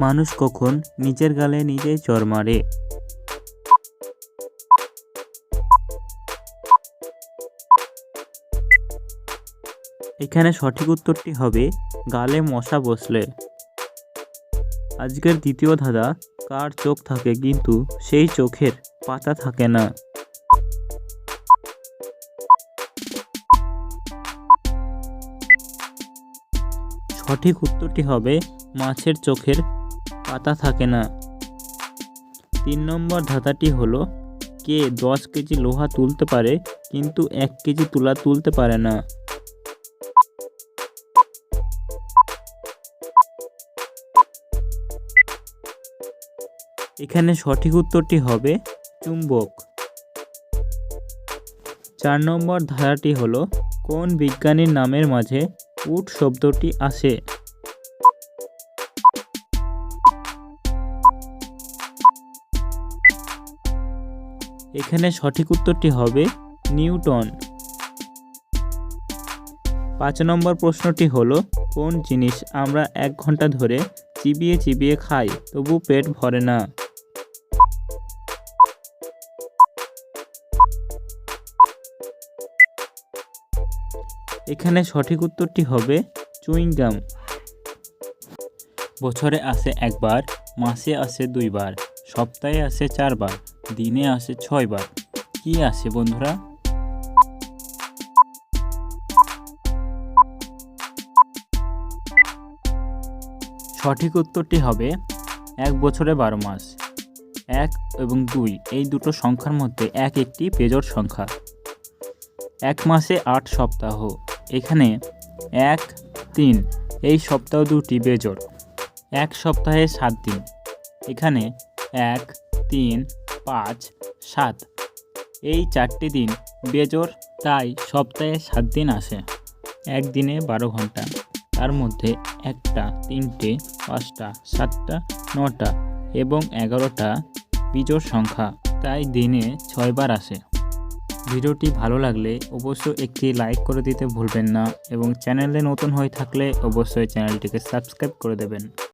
মানুষ কখন নিজের গালে নিজেই চড় মারে। এখানে সঠিক উত্তরটি হবে গালে মশা বসলে। আজকের দ্বিতীয় ধাঁধা, কার চোখ থাকে কিন্তু সেই চোখের পাতা থাকে না। সঠিক উত্তরটি হবে মাছের চোখের পাতা থাকে না। তিন নম্বর ধাঁধাটি হলো, কে দশ কেজি লোহা তুলতে পারে, কিন্তু এক কেজি তুলা তুলতে পারে না। এখানে সঠিক উত্তরটি হবে, চুম্বক। চার নম্বর ধারাটি হলো, কোন বিজ্ঞানীর নামের মাঝে উট শব্দটি আসে? এখানে সঠিক উত্তরটি হবে নিউটন। পাঁচ নম্বর প্রশ্নটি হলো, কোন জিনিস আমরা এক ঘণ্টা ধরে চিবিয়ে চিবিয়ে খাই, তবু পেট ভরে না? এখানে সঠিক উত্তরটি হবে চুইংগাম। বছরে আসে একবার, মাসে আসে দুইবার। সপ্তাহে আসে চারবার, দিনে আসে ছয়বার। কি আসে বন্ধুরা? সঠিক উত্তরটি হবে এক বছরে বারো মাস, এক এবং দুই। এই দুটো সংখ্যার মধ্যে এক একটি পেজোর সংখ্যা। এক মাসে আট সপ্তাহ, এখানে এক, তিন, এই সপ্তাহ দুটি বেজোড় এক সপ্তাহে সাত দিন, এখানে এক, তিন, পাঁচ, সাত। এই চারটি দিন বেজোর, তাই সপ্তাহে সাত দিন আসে। একদিনে বারো ঘণ্টা। তার মধ্যে একটা, তিনটে, পাঁচটা, সাতটা, নটা এবং এগারোটা বিজোর সংখ্যা, তাই দিনে ছয়বার আসে। ভিডিওটি ভালো লাগলে অবশ্যই একটি লাইক করে দিতে ভুলবেন না এবং চ্যানেলে নতুন হয়ে থাকলে অবশ্যই চ্যানেলটিকে সাবস্ক্রাইব করে দেবেন।